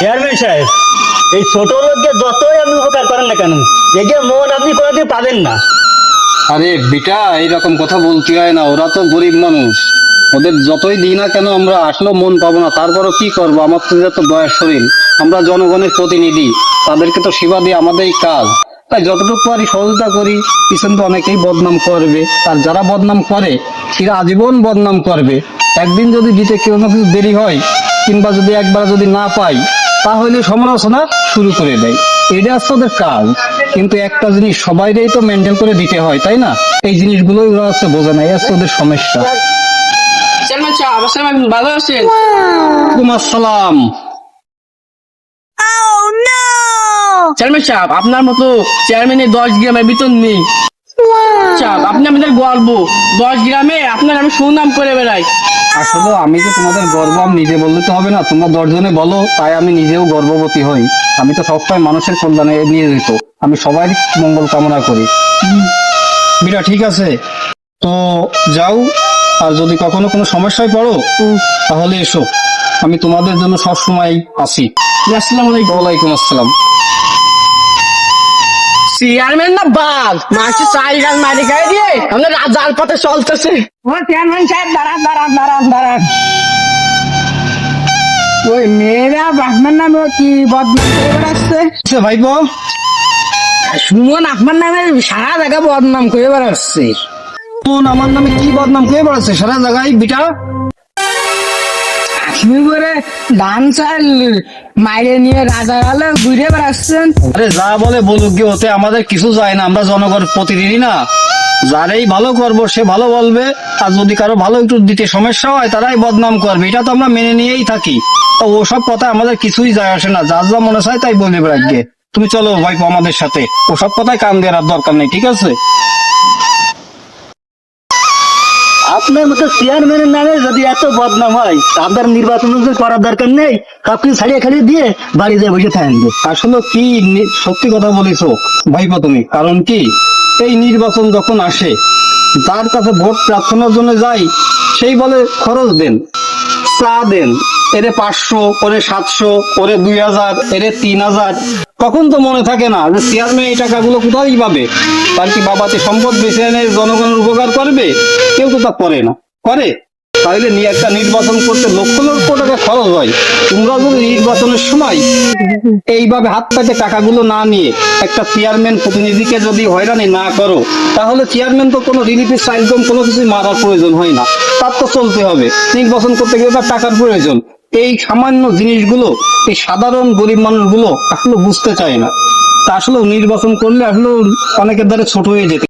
Chairman সাহেব, এই ছোট লোককে যতই আপনি উপকার করেন না কেন এগিয়ে মন আপনি কোনোদিন পাবেন না। আরে বেটা, এইরকম কথা বলতে হয় না, ওরা তো গরিব মানুষ। ওদের যতই দিই না কেন, আমরা আসলেও মন পাবো না। তারপরও কি করব? আমার তো যত বয়স শরীর, আমরা জনগণের প্রতিনিধি, তাদেরকে তো সেবা দিয়ে আমাদেরই কাজ। তাই যতটুকু পারি সহযোগিতা করি, পিছন তো অনেকেই বদনাম করবে। আর যারা বদনাম করে সেটা আজীবন বদনাম করবে। একদিন যদি দিতে কেউ না কিছু দেরি হয়, কিংবা যদি একবার যদি না পাই তাহলে সমালোচনা শুরু করে দেয়। এটা হচ্ছে ওদের কাজ। কিন্তু একটা জিনিস সবাইকেই তো মেনটেন করে দিতে হয় তাই না? এই জিনিসগুলোই ওরা হচ্ছে বোঝে না এই হচ্ছে ওদের সমস্যা। ভালো আছেন? আসসালাম। চেয়ারম্যান সাহেব আপনার মতো চেয়ারম্যানের দশ গ্রামের বেতন নেই। সাহেব আপনি আমাদের গর্ব। দশ গ্রামে আপনার আমি সুনাম করে বেড়াই। আসলে আমি যে তোমাদের গর্ব আমি নিজে বললে তো হবে না। তোমরা দশজনে বলো তাই আমি নিজেও গর্ববতী হই। আমি তো সবসময় মানুষের কল্যাণে নিয়ে যেত আমি সবাই মঙ্গল কামনা করি। বিরা ঠিক আছে? তো যাও আর যদি কখনো কোনো সমস্যায় পড়ো তাহলে এসো। আমি তোমাদের জন্য সব সময় আসি। আসসালামু আলাইকুম। ওয়ালাইকুম আসসালাম। চেয়ারম্যান না বাঘ? মাসে চার গাছ মারি খাই দিয়ে আমাদের রাজার পথে চলতেছে। ও চেয়ারম্যান সাহেব দাঁড়ান দাঁড়ান দাঁড়ান দাঁড়ান। ওই মেয়েরা আপনার নামে কি বদনাম করে বেড়াচ্ছে? আচ্ছা, সুমন আপনার নামে সারা জায়গা বদনাম করে বেড়াচ্ছে। কোন আমার নামে কি বদনাম কে বেড়াচ্ছে? সারা জায়গায় বিটা। করে ধান চাল মাইরে নিয়ে রাজা গালে ঘুরে বেড়াচ্ছেন আরে যা বলে বলুক গিয়ে ওতে আমাদের কিছু যায় না, আমরা জনগণ প্রতিনিধি না। যারাই ভালো করব, সে ভালো বলবে, আর যদি কারও ভালো একটু দিতে সমস্যা হয়, তারাই বদনাম করবে। এটা তো আমরা মেনে নিয়েই থাকি। তো ওসব কথা আমাদের কিছুই যায় আসে না যার যা মনে চায় তাই বলে বেড়াকে তুমি চলো ভাইপো আমাদের সাথে। ওসব কথায় কান দেওয়ার দরকার নেই, ঠিক আছে? আপনার মতো চেয়ারম্যানের নামে যদি এত বদনাম হয় আপনার নির্বাচন করার দরকার নেই, সবকিছু ছাড়িয়ে খালিয়ে দিয়ে বাড়ি যেয়ে বসে থাকেন। আসলে কি সত্যি কথা বলেছ, ভাইপো তুমি? কারণ কি, এই নির্বাচন যখন আসে, যার কাছে ভোট প্রার্থনার জন্য যাই, সেই বলে খরচ দেন, চা দেন, এরে পাঁচশো, ওরে সাতশো, ওরে দুই হাজার, এরে তিন হাজার। তখন তো মনে থাকে না যে চেয়ারম্যান এই টাকাগুলো কোথায় পাবে? তার কি বাবাতে সম্পদ বেছে এনে জনগণের উপকার করবে? কেউ তো তা করে না। করে? তাহলে নিয়ে একটা নির্বাচন করতে লক্ষ লক্ষ টাকা খরচ হয়। তোমরা যদি নির্বাচনের সময় এইভাবে হাত পাতে টাকাগুলো না নিয়ে একটা চেয়ারম্যান প্রতিনিধিকে যদি হয়রানি না করো, তাহলে চেয়ারম্যান তো কোনো রিলিফের সাইলকম কোনো কিছু মারার প্রয়োজন হয় না। তার তো চলতে হবে। নির্বাচন করতে গেলে তার টাকার প্রয়োজন। এই সামান্য জিনিসগুলো, এই সাধারণ গরিব মানুষগুলো আসলে বুঝতে চায় না। তা আসলে নির্বাচন করলে আসলে অনেকের দ্বারা ছোট হয়ে যেতে